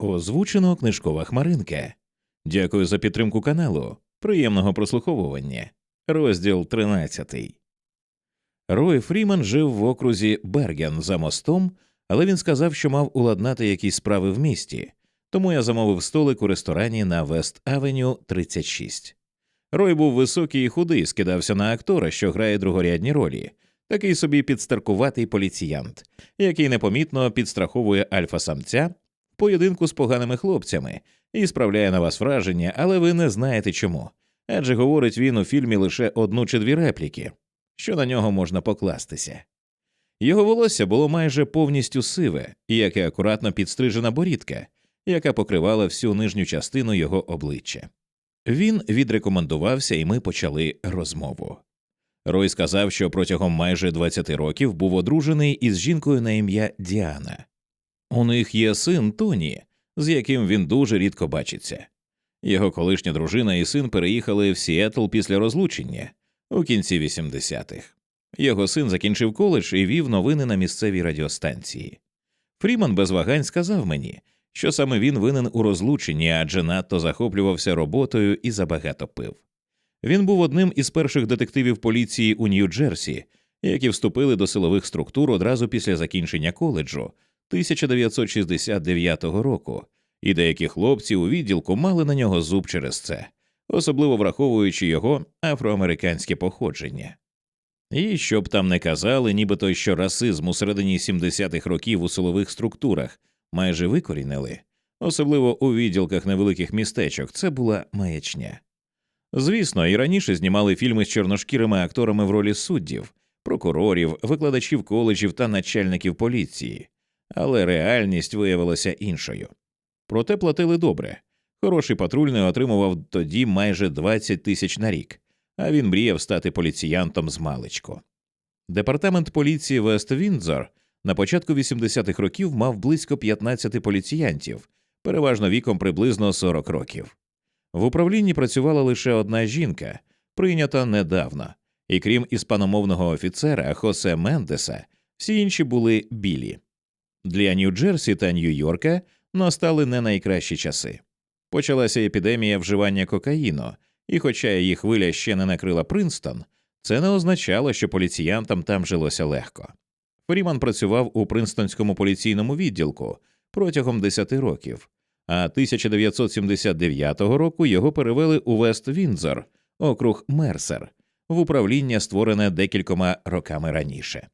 Озвучено книжкова хмаринка. Дякую за підтримку каналу. Приємного прослуховування. Розділ 13. Рой Фріман жив в окрузі Берген за мостом, але він сказав, що мав уладнати якісь справи в місті, тому я замовив столик у ресторані на Вест Авеню 36. Рой був високий і худий, скидався на актора, що грає другорядні ролі, такий собі підстаркуватий поліціянт, який непомітно підстраховує альфа-самця в поєдинку з поганими хлопцями і справляє на вас враження, але ви не знаєте чому. Адже говорить він у фільмі лише одну чи дві репліки, що на нього можна покластися. Його волосся було майже повністю сиве, як і акуратно підстрижена борідка, яка покривала всю нижню частину його обличчя. Він відрекомендувався, і ми почали розмову. Рой сказав, що протягом майже 20 років був одружений із жінкою на ім'я Діана. У них є син Тоні, з яким він дуже рідко бачиться. Його колишня дружина і син переїхали в Сіетл після розлучення у кінці 80-х. Його син закінчив коледж і вів новини на місцевій радіостанції. Фріман без вагань сказав мені, що саме він винен у розлученні, адже надто захоплювався роботою і забагато пив. Він був одним із перших детективів поліції у Нью-Джерсі, які вступили до силових структур одразу після закінчення коледжу 1969 року, і деякі хлопці у відділку мали на нього зуб через це, особливо враховуючи його афроамериканське походження. І щоб там не казали, нібито що расизм у середині 70-х років у силових структурах майже викорінили, особливо у відділках невеликих містечок, це була маячня. Звісно, і раніше знімали фільми з чорношкірими акторами в ролі суддів, прокурорів, викладачів коледжів та начальників поліції, але реальність виявилася іншою. Проте платили добре. Хороший патрульний отримував тоді майже 20 тисяч на рік, а він мріяв стати поліціянтом з маличку. Департамент поліції Вест Віндзор на початку 80-х років мав близько 15 поліціянтів, переважно віком приблизно 40 років. В управлінні працювала лише одна жінка, прийнята недавно, і крім іспаномовного офіцера Хосе Мендеса, всі інші були білі. Для Нью-Джерсі та Нью-Йорка настали не найкращі часи. Почалася епідемія вживання кокаїну, і, хоча її хвиля ще не накрила Принстон, це не означало, що поліціянтам там жилося легко. Фріман працював у Принстонському поліційному відділку протягом 10 років, а 1979 року його перевели у Вест Віндзор, округ Мерсер, в управління, створене декількома роками раніше.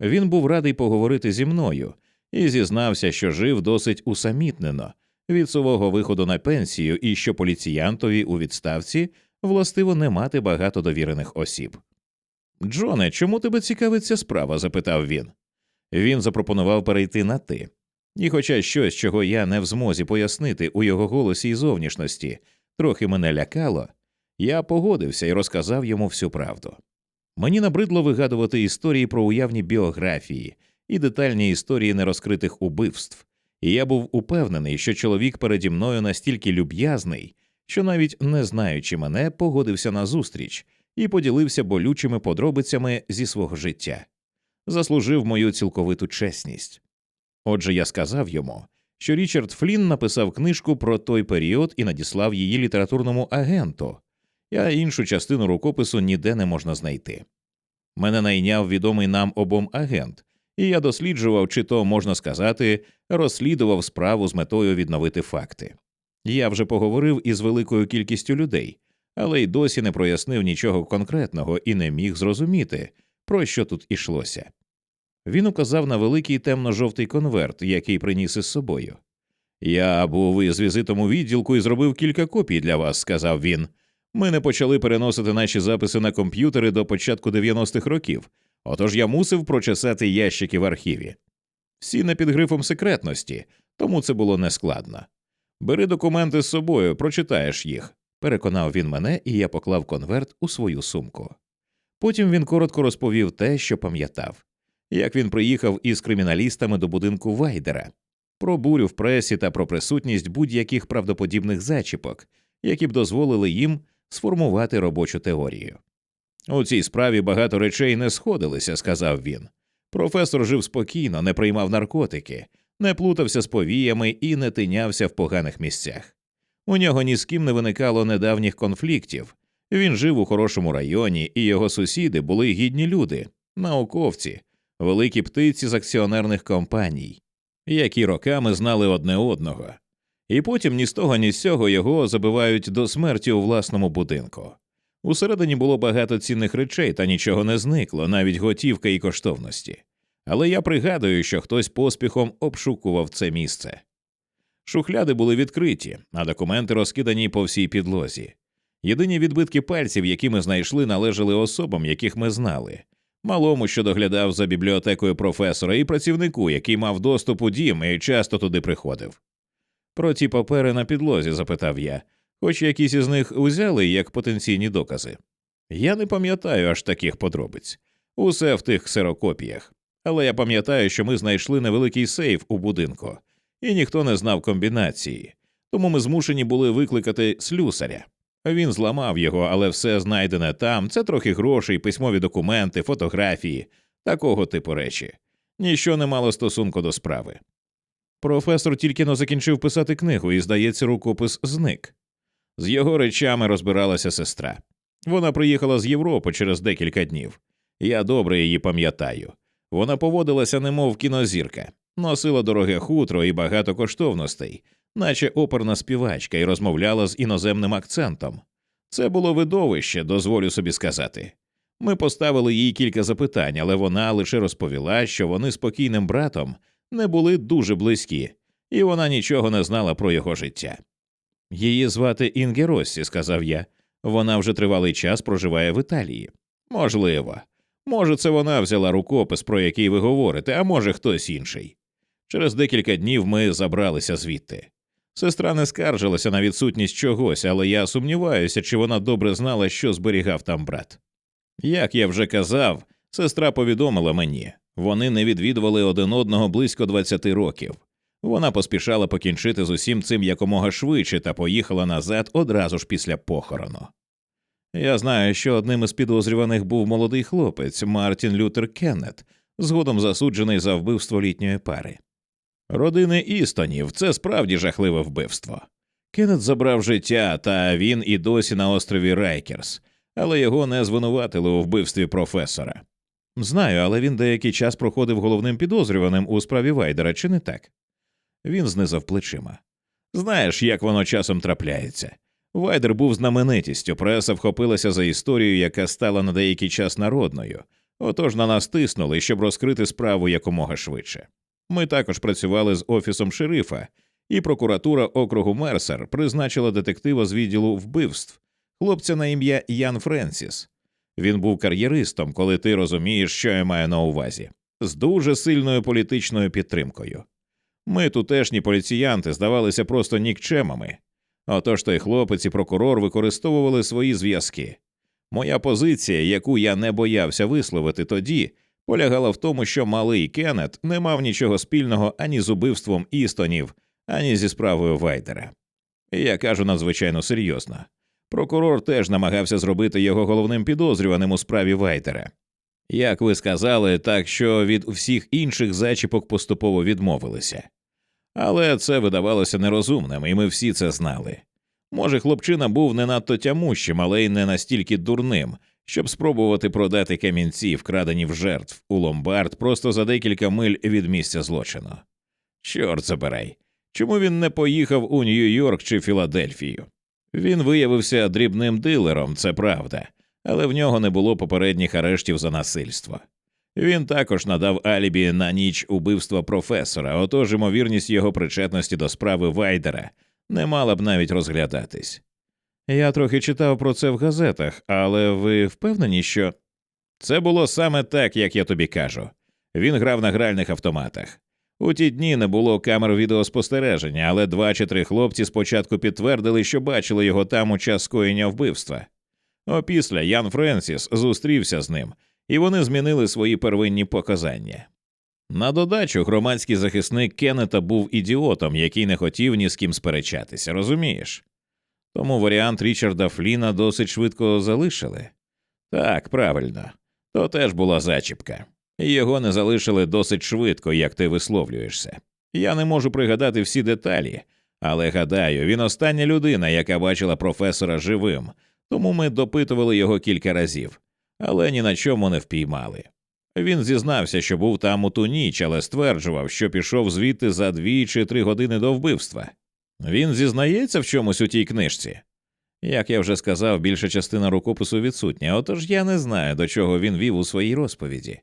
Він був радий поговорити зі мною і зізнався, що жив досить усамітнено від свого виходу на пенсію і що поліціянтові у відставці властиво не мати багато довірених осіб. Джоне, чому тебе цікавить ця справа? запитав він. Він запропонував перейти на ти. І, хоча щось, чого я не в змозі пояснити у його голосі і зовнішності, трохи мене лякало, я погодився і розказав йому всю правду. Мені набридло вигадувати історії про уявні біографії і детальні історії нерозкритих убивств, і я був упевнений, що чоловік переді мною настільки люб'язний, що навіть не знаючи мене, погодився на зустріч і поділився болючими подробицями зі свого життя, заслужив мою цілковиту чесність. Отже, я сказав йому, що Річард Флінн написав книжку про той період і надіслав її літературному агенту, а іншу частину рукопису ніде не можна знайти. Мене найняв відомий нам обом агент, і я досліджував, чи то можна сказати, розслідував справу з метою відновити факти. Я вже поговорив із великою кількістю людей, але й досі не прояснив нічого конкретного і не міг зрозуміти, про що тут ішлося. Він указав на великий темно-жовтий конверт, який приніс із собою. Я був із візитом у відділку і зробив кілька копій для вас, сказав він. Ми не почали переносити наші записи на комп'ютери до початку 90-х років, отож я мусив прочесати ящики в архіві. Всі не під грифом секретності, тому це було нескладно. Бери документи з собою, прочитаєш їх, переконав він мене, і я поклав конверт у свою сумку. Потім він коротко розповів те, що пам'ятав як він приїхав із криміналістами до будинку Вайдера, про бурю в пресі та про присутність будь-яких правдоподібних зачіпок, які б дозволили їм сформувати робочу теорію. У цій справі багато речей не сходилися, сказав він. Професор жив спокійно, не приймав наркотики, не плутався з повіями і не тинявся в поганих місцях. У нього ні з ким не виникало недавніх конфліктів. Він жив у хорошому районі, і його сусіди були гідні люди, науковці, великі птиці з акціонерних компаній, які роками знали одне одного. І потім ні з того, ні з сього його забивають до смерті у власному будинку. Усередині було багато цінних речей, та нічого не зникло, навіть готівка і коштовності. Але я пригадую, що хтось поспіхом обшукував це місце. Шухляди були відкриті, а документи розкидані по всій підлозі. Єдині відбитки пальців, які ми знайшли, належали особам, яких ми знали, малому, що доглядав за бібліотекою професора, і працівнику, який мав доступ у дім і часто туди приходив. Про ті папери на підлозі запитав я, хоч якісь із них узяли як потенційні докази. Я не пам'ятаю аж таких подробиць, усе в тих ксерокопіях. Але я пам'ятаю, що ми знайшли невеликий сейф у будинку, і ніхто не знав комбінації, тому ми змушені були викликати слюсаря. Він зламав його, але все знайдене там це трохи грошей, письмові документи, фотографії, такого типу речі. Ніщо не мало стосунку до справи. Професор тільки но закінчив писати книгу і, здається, рукопис зник. З його речами розбиралася сестра. Вона приїхала з Європи через декілька днів. Я добре її пам'ятаю. Вона поводилася, немов кінозірка, носила дороге хутро і багато коштовностей, наче оперна співачка, і розмовляла з іноземним акцентом. Це було видовище, дозволю собі сказати. Ми поставили їй кілька запитань, але вона лише розповіла, що вони з покійним братом не були дуже близькі, і вона нічого не знала про його життя. Її звати Інге Россі, сказав я. Вона вже тривалий час проживає в Італії. Можливо. Може, це вона взяла рукопис, про який ви говорите, а може, хтось інший. Через декілька днів ми забралися звідти. Сестра не скаржилася на відсутність чогось, але я сумніваюся, чи вона добре знала, що зберігав там брат. Як я вже казав, сестра повідомила мені вони не відвідували один одного близько 20 років. Вона поспішала покінчити з усім цим якомога швидше та поїхала назад одразу ж після похорону. Я знаю, що одним із підозрюваних був молодий хлопець Мартін Лютер Кеннет, згодом засуджений за вбивство літньої пари. Родини Істонів це справді жахливе вбивство. Кеннет забрав життя, та він і досі на острові Райкерс, але його не звинуватили у вбивстві професора. Знаю, але він деякий час проходив головним підозрюваним у справі Вайдера, чи не так? Він знизав плечима. Знаєш, як воно часом трапляється. Вайдер був знаменитістю, преса вхопилася за історію, яка стала на деякий час народною, отож на нас тиснули, щоб розкрити справу якомога швидше. Ми також працювали з офісом шерифа, і прокуратура округу Мерсер призначила детектива з відділу вбивств, хлопця на ім'я Ян Френсіс. Він був кар'єристом, коли ти розумієш, що я маю на увазі, з дуже сильною політичною підтримкою. Ми, тутешні поліціянти, здавалися просто нікчемами. Отож той хлопець і прокурор використовували свої зв'язки. Моя позиція, яку я не боявся висловити тоді, полягала в тому, що малий Кеннет не мав нічого спільного ані з убивством істонів, ані зі справою Вайдера. Я кажу надзвичайно серйозно. Прокурор теж намагався зробити його головним підозрюваним у справі Вайтера. Як ви сказали, так що від всіх інших зачіпок поступово відмовилися. Але це видавалося нерозумним, і ми всі це знали. Може, хлопчина був не надто тямущим, але й не настільки дурним, щоб спробувати продати камінці, вкрадені в жертв у ломбард просто за декілька миль від місця злочину. Чорт забирай. Чому він не поїхав у Нью-Йорк чи Філадельфію? Він виявився дрібним дилером, це правда, але в нього не було попередніх арештів за насильство. Він також надав алібі на ніч убивства професора, отож ймовірність його причетності до справи Вайдера не мала б навіть розглядатись. Я трохи читав про це в газетах, але ви впевнені, що це було саме так, як я тобі кажу. Він грав на гральних автоматах. У ті дні не було камер відеоспостереження, але два чи три хлопці спочатку підтвердили, що бачили його там у час скоєння вбивства. Опісля Ян Френсіс зустрівся з ним, і вони змінили свої первинні показання. На додачу, громадський захисник Кеннета був ідіотом, який не хотів ні з ким сперечатися, розумієш? Тому варіант Річарда Фліна досить швидко залишили. Так, правильно, то теж була зачіпка. Його не залишили досить швидко, як ти висловлюєшся. Я не можу пригадати всі деталі, але гадаю, він остання людина, яка бачила професора живим, тому ми допитували його кілька разів, але ні на чому не впіймали. Він зізнався, що був там у ту ніч, але стверджував, що пішов звідти за дві чи три години до вбивства. Він зізнається в чомусь у тій книжці. Як я вже сказав, більша частина рукопису відсутня, отож я не знаю, до чого він вів у своїй розповіді.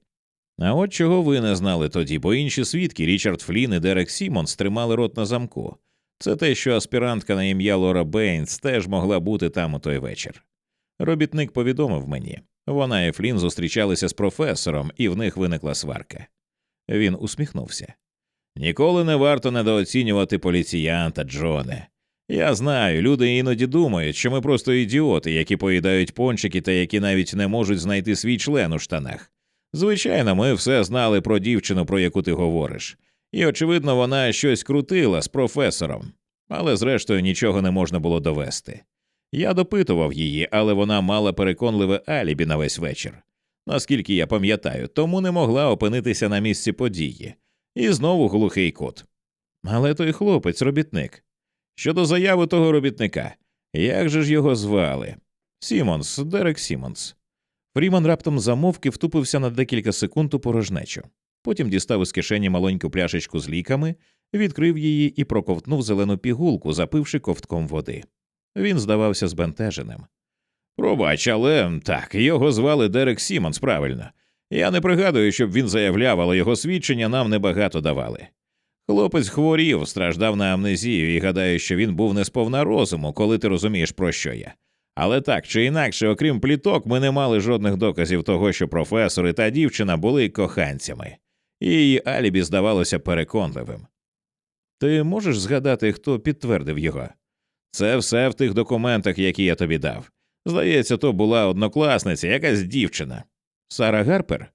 А от чого ви не знали тоді, бо інші свідки Річард Флін і Дерек Сімонс тримали рот на замку. Це те, що аспірантка на ім'я Лора Бейнс теж могла бути там у той вечір. Робітник повідомив мені вона і Флін зустрічалися з професором, і в них виникла сварка. Він усміхнувся. Ніколи не варто недооцінювати поліціянта, Джоне. Я знаю, люди іноді думають, що ми просто ідіоти, які поїдають пончики та які навіть не можуть знайти свій член у штанах. Звичайно, ми все знали про дівчину, про яку ти говориш, і, очевидно, вона щось крутила з професором, але зрештою нічого не можна було довести. Я допитував її, але вона мала переконливе алібі на весь вечір. Наскільки я пам'ятаю, тому не могла опинитися на місці події. І знову глухий кут. Але той хлопець, робітник. Щодо заяви того робітника, як же ж його звали? Сімонс, Дерек Сімонс. Фріман раптом замовк і втупився на декілька секунд у порожнечу. Потім дістав із кишені маленьку пляшечку з ліками, відкрив її і проковтнув зелену пігулку, запивши ковтком води. Він здавався збентеженим. Пробач, але так, його звали Дерек Сімонс, правильно. Я не пригадую, щоб він заявляв, але його свідчення нам небагато давали. Хлопець хворів, страждав на амнезію і гадаю, що він був не сповна розуму, коли ти розумієш, про що я. Але так чи інакше, окрім пліток, ми не мали жодних доказів того, що професори та дівчина були коханцями, і її алібі здавалося переконливим. Ти можеш згадати, хто підтвердив його? Це все в тих документах, які я тобі дав. Здається, то була однокласниця, якась дівчина. Сара Гарпер?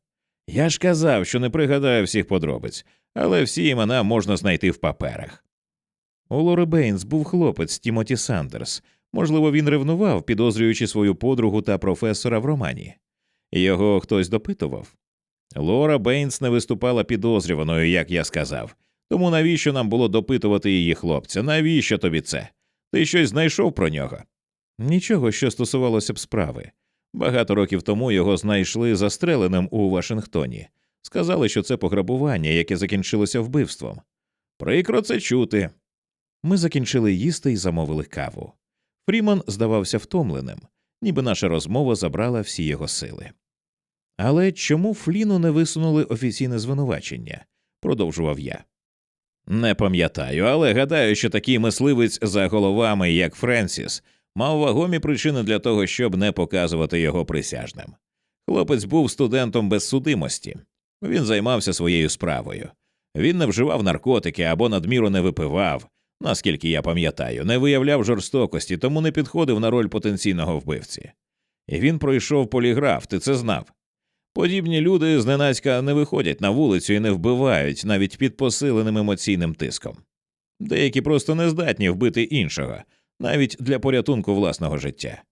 Я ж казав, що не пригадаю всіх подробиць, але всі імена можна знайти в паперах. У Лори Бейнс був хлопець Тімоті Сандерс. Можливо, він ревнував, підозрюючи свою подругу та професора в романі. Його хтось допитував. Лора Бейнс не виступала підозрюваною, як я сказав. Тому навіщо нам було допитувати її хлопця? Навіщо тобі це? Ти щось знайшов про нього? Нічого, що стосувалося б справи. Багато років тому його знайшли застреленим у Вашингтоні. Сказали, що це пограбування, яке закінчилося вбивством. Прикро це чути. Ми закінчили їсти і замовили каву. Фріман здавався втомленим, ніби наша розмова забрала всі його сили. Але чому Фліну не висунули офіційне звинувачення? продовжував я. Не пам'ятаю, але гадаю, що такий мисливець за головами, як Френсіс, мав вагомі причини для того, щоб не показувати його присяжним. Хлопець був студентом без судимості, він займався своєю справою. Він не вживав наркотики або надміру не випивав, наскільки я пам'ятаю, не виявляв жорстокості, тому не підходив на роль потенційного вбивці. І він пройшов поліграф, ти це знав. Подібні люди зненацька не виходять на вулицю і не вбивають навіть під посиленим емоційним тиском. Деякі просто не здатні вбити іншого, навіть для порятунку власного життя.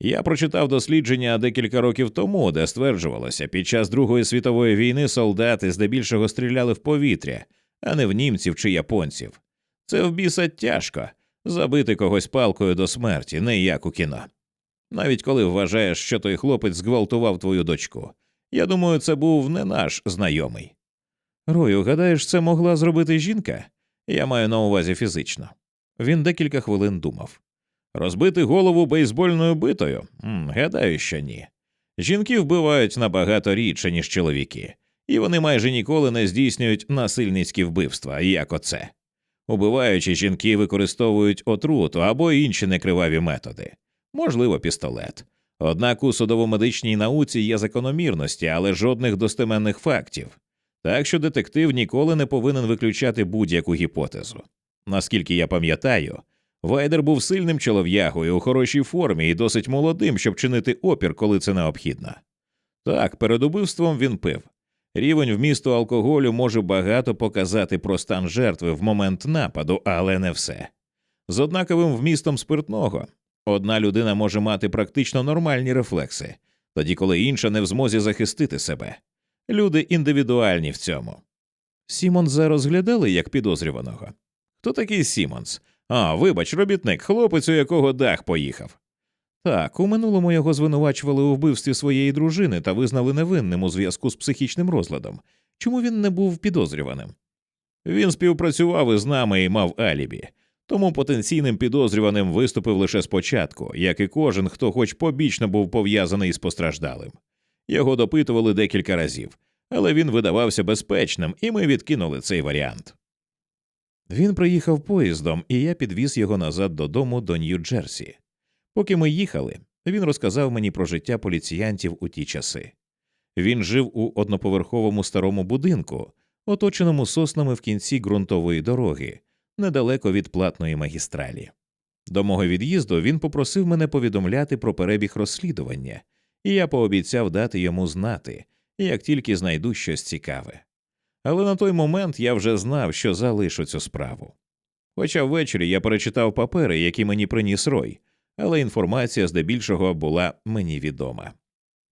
Я прочитав дослідження декілька років тому, де стверджувалося, під час Другої світової війни солдати здебільшого стріляли в повітря, а не в німців чи японців. Це в біса тяжко забити когось палкою до смерті, не як у кіно. Навіть коли вважаєш, що той хлопець зґвалтував твою дочку. Я думаю, це був не наш знайомий. Рою, гадаєш, це могла зробити жінка? Я маю на увазі фізично. Він декілька хвилин думав. Розбити голову бейсбольною битою? М, гадаю, що ні. Жінки вбивають набагато рідше, ніж чоловіки, і вони майже ніколи не здійснюють насильницькі вбивства, як оце. Убиваючи, жінки використовують отруту або інші некриваві методи, можливо, пістолет. Однак у судово-медичній науці є закономірності, але жодних достеменних фактів. Так що детектив ніколи не повинен виключати будь-яку гіпотезу. Наскільки я пам'ятаю, Вайдер був сильним чолов'ягою у хорошій формі і досить молодим, щоб чинити опір, коли це необхідно. Так, перед убивством він пив. Рівень вмісту алкоголю може багато показати про стан жертви в момент нападу, але не все. З однаковим вмістом спиртного одна людина може мати практично нормальні рефлекси, тоді коли інша не в змозі захистити себе. Люди індивідуальні в цьому. Сімонса розглядали як підозрюваного. Хто такий Сімонс? А, вибач, робітник, хлопець, у якого дах поїхав. Так, у минулому його звинувачували у вбивстві своєї дружини та визнали невинним у зв'язку з психічним розладом. Чому він не був підозрюваним? Він співпрацював із нами і мав алібі, тому потенційним підозрюваним виступив лише спочатку, як і кожен, хто хоч побічно був пов'язаний з постраждалим. Його допитували декілька разів, але він видавався безпечним, і ми відкинули цей варіант. Він приїхав поїздом, і я підвіз його назад додому до Нью-Джерсі. Поки ми їхали, він розказав мені про життя поліціянтів у ті часи. Він жив у одноповерховому старому будинку, оточеному соснами в кінці ґрунтової дороги, недалеко від платної магістралі. До мого від'їзду він попросив мене повідомляти про перебіг розслідування, і я пообіцяв дати йому знати, як тільки знайду щось цікаве. Але на той момент я вже знав, що залишу цю справу. Хоча ввечері я перечитав папери, які мені приніс Рой, але інформація здебільшого була мені відома.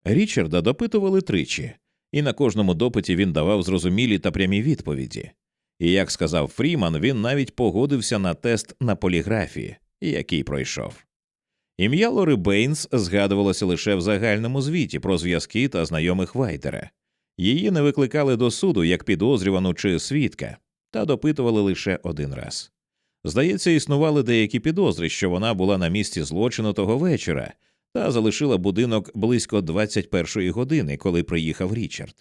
Річарда допитували тричі, і на кожному допиті він давав зрозумілі та прямі відповіді. І як сказав Фріман, він навіть погодився на тест на поліграфії, який пройшов. Ім'я Лори Бейнс згадувалося лише в загальному звіті про зв'язки та знайомих Вайтера. Її не викликали до суду як підозрювану чи свідка, та допитували лише один раз. Здається, існували деякі підозри, що вона була на місці злочину того вечора та залишила будинок близько 21-ї години, коли приїхав Річард.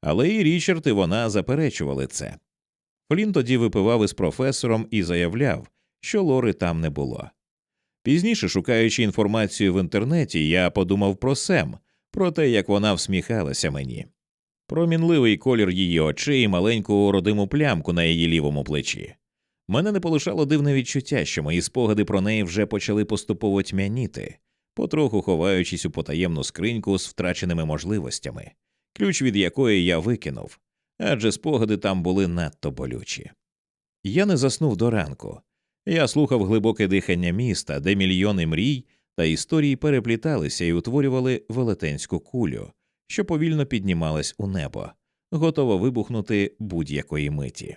Але і Річард, і вона заперечували це. Флін тоді випивав із професором і заявляв, що Лори там не було. Пізніше, шукаючи інформацію в інтернеті, я подумав про Сем, про те, як вона всміхалася мені, про мінливий колір її очей і маленьку родиму плямку на її лівому плечі. Мене не полишало дивне відчуття, що мої спогади про неї вже почали поступово тьмяніти, потроху ховаючись у потаємну скриньку з втраченими можливостями, ключ від якої я викинув, адже спогади там були надто болючі. Я не заснув до ранку. Я слухав глибоке дихання міста, де мільйони мрій та історій перепліталися і утворювали велетенську кулю, що повільно піднімалась у небо, готова вибухнути будь-якої миті.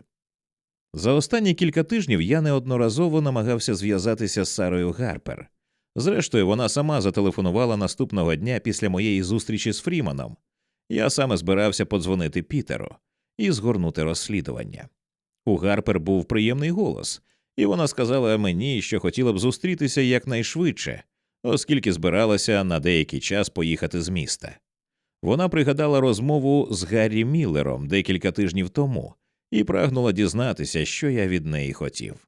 За останні кілька тижнів я неодноразово намагався зв'язатися з Сарою Гарпер. Зрештою, вона сама зателефонувала наступного дня після моєї зустрічі з Фріманом. Я саме збирався подзвонити Пітеру і згорнути розслідування. У Гарпер був приємний голос, і вона сказала мені, що хотіла б зустрітися якнайшвидше, оскільки збиралася на деякий час поїхати з міста. Вона пригадала розмову з Гаррі Міллером декілька тижнів тому і прагнула дізнатися, що я від неї хотів.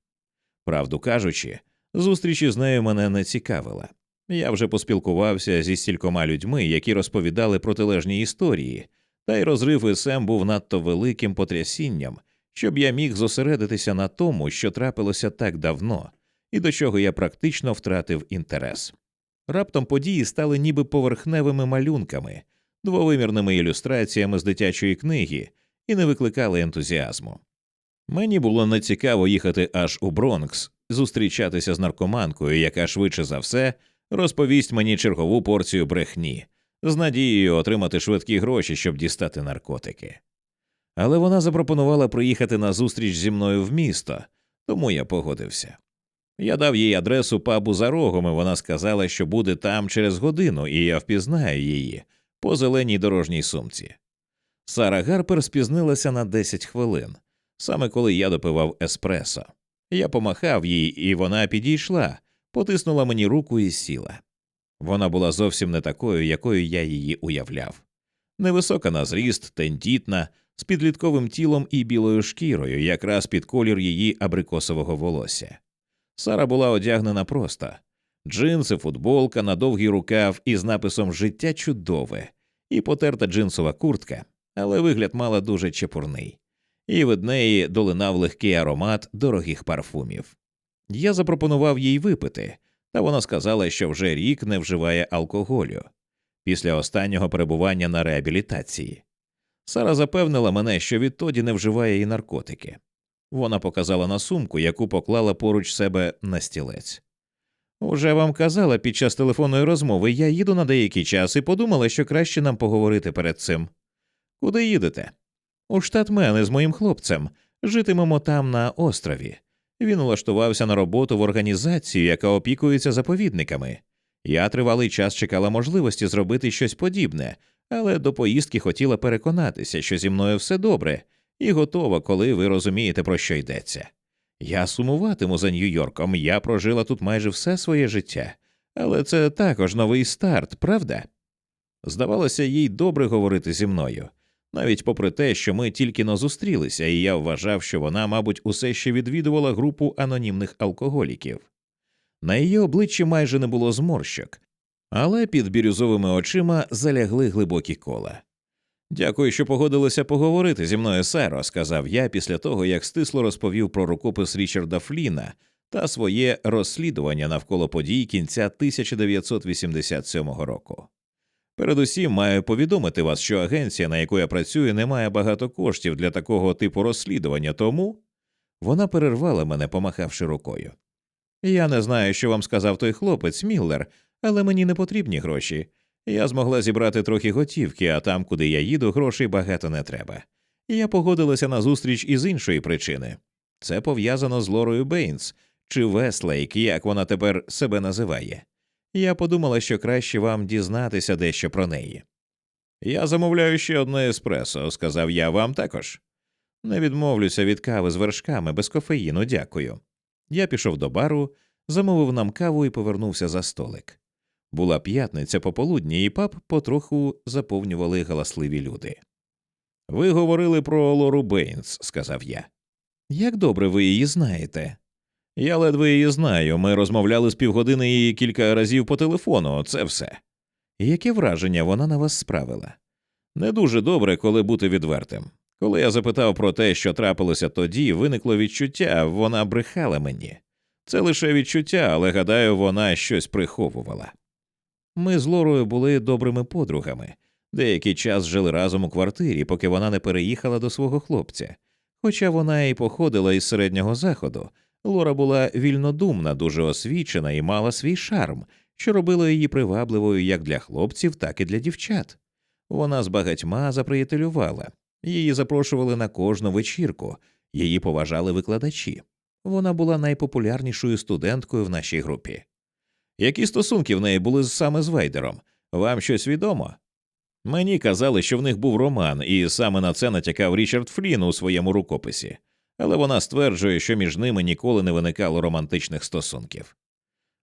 Правду кажучи, зустріч із нею мене не цікавила. Я вже поспілкувався зі стількома людьми, які розповідали протилежні історії, та й розрив Сем був надто великим потрясінням, щоб я міг зосередитися на тому, що трапилося так давно, і до чого я практично втратив інтерес. Раптом події стали ніби поверхневими малюнками, двовимірними ілюстраціями з дитячої книги і не викликали ентузіазму. Мені було нецікаво їхати аж у Бронкс, зустрічатися з наркоманкою, яка швидше за все розповість мені чергову порцію брехні, з надією отримати швидкі гроші, щоб дістати наркотики. Але вона запропонувала приїхати на зустріч зі мною в місто, тому я погодився. Я дав їй адресу пабу за рогом, і вона сказала, що буде там через годину, і я впізнаю її по зеленій дорожній сумці. Сара Гарпер спізнилася на 10 хвилин, саме коли я допивав еспресо. Я помахав їй, і вона підійшла, потиснула мені руку і сіла. Вона була зовсім не такою, якою я її уявляв. Невисока на зріст, тендітна, з підлітковим тілом і білою шкірою, якраз під колір її абрикосового волосся. Сара була одягнена просто джинси, футболка на довгий рукав із написом Життя чудове і потерта джинсова куртка, але вигляд мала дуже чепурний, і від неї долинав легкий аромат дорогих парфумів. Я запропонував їй випити, та вона сказала, що вже рік не вживає алкоголю після останнього перебування на реабілітації. Сара запевнила мене, що відтоді не вживає і наркотики. Вона показала на сумку, яку поклала поруч себе на стілець. Уже вам казала під час телефонної розмови, я їду на деякий час і подумала, що краще нам поговорити перед цим. Куди їдете? У штат мене з моїм хлопцем. Житимемо там на острові. Він улаштувався на роботу в організацію, яка опікується заповідниками. Я тривалий час чекала можливості зробити щось подібне, але до поїздки хотіла переконатися, що зі мною все добре, і готова, коли ви розумієте, про що йдеться. Я сумуватиму за Нью-Йорком, я прожила тут майже все своє життя, але це також новий старт, правда? Здавалося, їй добре говорити зі мною, навіть попри те, що ми тільки но зустрілися, і я вважав, що вона, мабуть, усе ще відвідувала групу анонімних алкоголіків. На її обличчі майже не було зморщок, але під бірюзовими очима залягли глибокі кола. Дякую, що погодилися поговорити зі мною, Саро, сказав я після того, як стисло розповів про рукопис Річарда Фліна та своє розслідування навколо подій кінця 1987 року. Передусім маю повідомити вас, що агенція, на яку я працюю, не має багато коштів для такого типу розслідування, тому вона перервала мене, помахавши рукою. Я не знаю, що вам сказав той хлопець Міллер, але мені не потрібні гроші. Я змогла зібрати трохи готівки, а там, куди я їду, грошей багато не треба. Я погодилася на зустріч із іншої причини. Це пов'язано з Лорою Бейнс чи Веслейк, як вона тепер себе називає. Я подумала, що краще вам дізнатися дещо про неї. Я замовляю ще одне еспресо, сказав я вам також. Не відмовлюся від кави з вершками без кофеїну, дякую. Я пішов до бару, замовив нам каву і повернувся за столик. Була п'ятниця пополудні, і паб потроху заповнювали галасливі люди. Ви говорили про Лору Бейнс, сказав я. Як добре ви її знаєте? Я ледве її знаю. Ми розмовляли з півгодини і кілька разів по телефону, це все. Яке враження вона на вас справила? Не дуже добре, коли бути відвертим. Коли я запитав про те, що трапилося тоді, виникло відчуття, вона брехала мені. Це лише відчуття, але гадаю, вона щось приховувала. Ми з Лорою були добрими подругами, деякий час жили разом у квартирі, поки вона не переїхала до свого хлопця. Хоча вона і походила із середнього заходу, Лора була вільнодумна, дуже освічена і мала свій шарм, що робило її привабливою як для хлопців, так і для дівчат. Вона з багатьма заприятелювала, її запрошували на кожну вечірку, її поважали викладачі. Вона була найпопулярнішою студенткою в нашій групі. Які стосунки в неї були саме з Вейдером? Вам щось відомо? Мені казали, що в них був роман, і саме на це натякав Річард Флін у своєму рукописі, але вона стверджує, що між ними ніколи не виникало романтичних стосунків.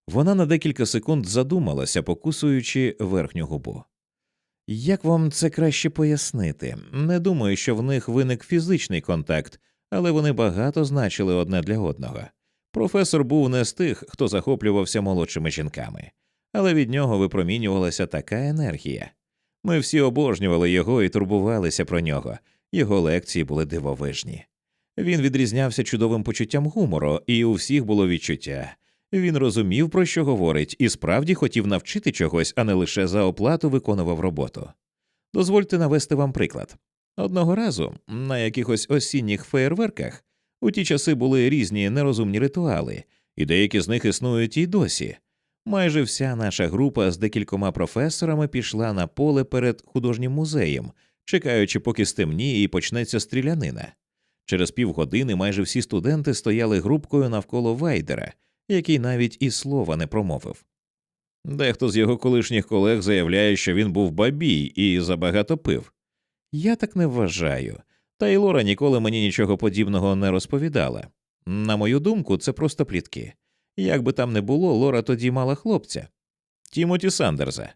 Вона на декілька секунд задумалася, покусуючи верхню губу. Як вам це краще пояснити? Не думаю, що в них виник фізичний контакт, але вони багато значили одне для одного. Професор був не з тих, хто захоплювався молодшими жінками, але від нього випромінювалася така енергія. Ми всі обожнювали його і турбувалися про нього, його лекції були дивовижні. Він відрізнявся чудовим почуттям гумору, і у всіх було відчуття. Він розумів, про що говорить, і справді хотів навчити чогось, а не лише за оплату виконував роботу. Дозвольте навести вам приклад. Одного разу на якихось осінніх феєрверках у ті часи були різні нерозумні ритуали, і деякі з них існують і досі. Майже вся наша група з декількома професорами пішла на поле перед художнім музеєм, чекаючи, поки стемніє і почнеться стрілянина. Через півгодини майже всі студенти стояли групкою навколо Вайдера, який навіть і слова не промовив. Дехто з його колишніх колег заявляє, що він був бабій і забагато пив. Я так не вважаю. Та й Лора ніколи мені нічого подібного не розповідала. На мою думку, це просто плітки. Як би там не було, Лора тоді мала хлопця Тімоті Сандерса.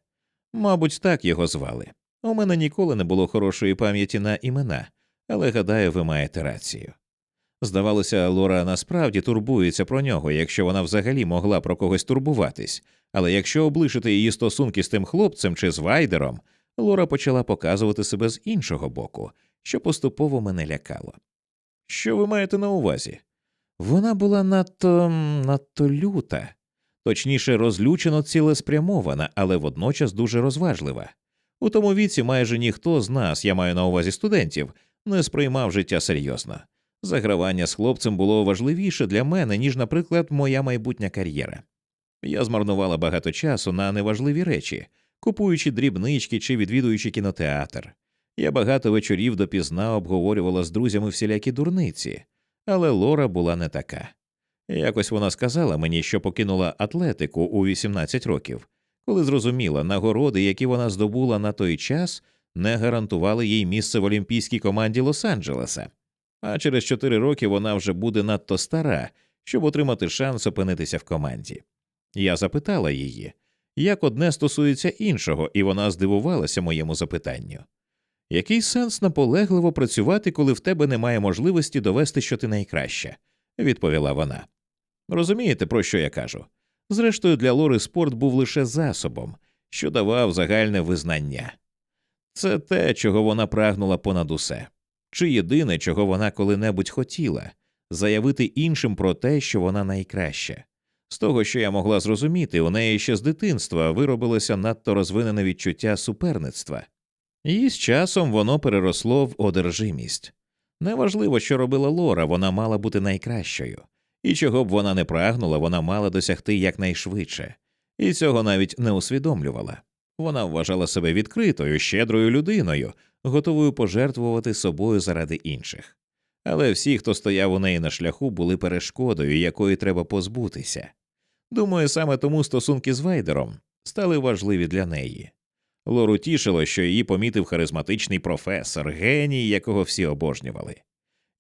Мабуть, так його звали. У мене ніколи не було хорошої пам'яті на імена, але гадаю, ви маєте рацію. Здавалося, Лора насправді турбується про нього, якщо вона взагалі могла про когось турбуватись, але якщо облишити її стосунки з тим хлопцем чи з Вайдером, Лора почала показувати себе з іншого боку, що поступово мене лякало. Що ви маєте на увазі? Вона була надто надто люта, точніше, розлючено цілеспрямована, але водночас дуже розважлива. У тому віці майже ніхто з нас, я маю на увазі студентів, не сприймав життя серйозно. Загравання з хлопцем було важливіше для мене, ніж, наприклад, моя майбутня кар'єра. Я змарнувала багато часу на неважливі речі, купуючи дрібнички чи відвідуючи кінотеатр. Я багато вечорів допізна обговорювала з друзями всілякі дурниці, але Лора була не така. Якось вона сказала мені, що покинула атлетику у 18 років, коли зрозуміла, нагороди, які вона здобула на той час, не гарантували їй місце в олімпійській команді Лос-Анджелеса. А через 4 роки вона вже буде надто стара, щоб отримати шанс опинитися в команді. Я запитала її, як одне стосується іншого, і вона здивувалася моєму запитанню. Який сенс наполегливо працювати, коли в тебе немає можливості довести, що ти найкраща? відповіла вона. Розумієте, про що я кажу? Зрештою, для Лори спорт був лише засобом, що давав загальне визнання. Це те, чого вона прагнула понад усе, чи єдине, чого вона коли-небудь хотіла заявити іншим про те, що вона найкраща. З того, що я могла зрозуміти, у неї ще з дитинства виробилося надто розвинене відчуття суперництва, і з часом воно переросло в одержимість. Неважливо, що робила Лора, вона мала бути найкращою, і чого б вона не прагнула, вона мала досягти якнайшвидше, і цього навіть не усвідомлювала. Вона вважала себе відкритою, щедрою людиною, готовою пожертвувати собою заради інших. Але всі, хто стояв у неї на шляху, були перешкодою, якої треба позбутися. Думаю, саме тому стосунки з Вайдером стали важливі для неї. Лору тішило, що її помітив харизматичний професор, геній, якого всі обожнювали.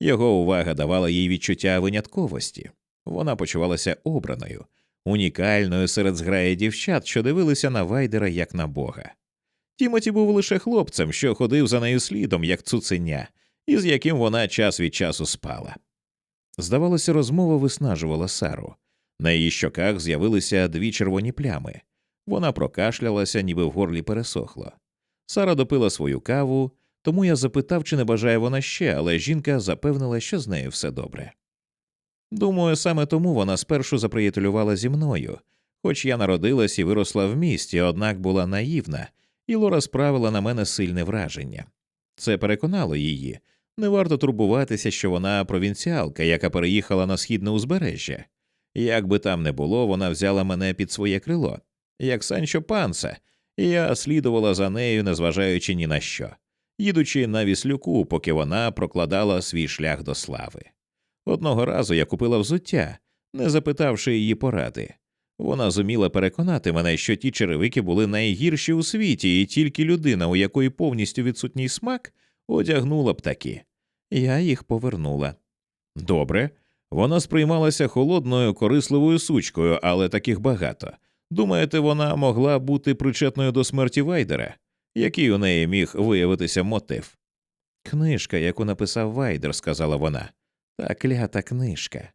Його увага давала їй відчуття винятковості. Вона почувалася обраною, унікальною серед зграї дівчат, що дивилися на Вайдера як на бога. Тімоті був лише хлопцем, що ходив за нею слідом, як цуценя, і з яким вона час від часу спала. Здавалося, розмова виснажувала Сару. На її щоках з'явилися дві червоні плями. Вона прокашлялася, ніби в горлі пересохло. Сара допила свою каву, тому я запитав, чи не бажає вона ще, але жінка запевнила, що з нею все добре. Думаю, саме тому вона спершу заприятелювала зі мною, хоч я народилась і виросла в місті, однак була наївна, і Лора справила на мене сильне враження. Це переконало її. Не варто турбуватися, що вона провінціалка, яка переїхала на східне узбережжя. Як би там не було, вона взяла мене під своє крило, як Санчо Панса, і я слідувала за нею, незважаючи ні на що, їдучи на віслюку, поки вона прокладала свій шлях до слави. Одного разу я купила взуття, не запитавши її поради. Вона зуміла переконати мене, що ті черевики були найгірші у світі, і тільки людина, у якої повністю відсутній смак, одягнула б такі. Я їх повернула. Добре. Вона сприймалася холодною, корисливою сучкою, але таких багато. Думаєте, вона могла бути причетною до смерті Вайдера? Який у неї міг виявитися мотив? Книжка, яку написав Вайдер, сказала вона. Та лята книжка.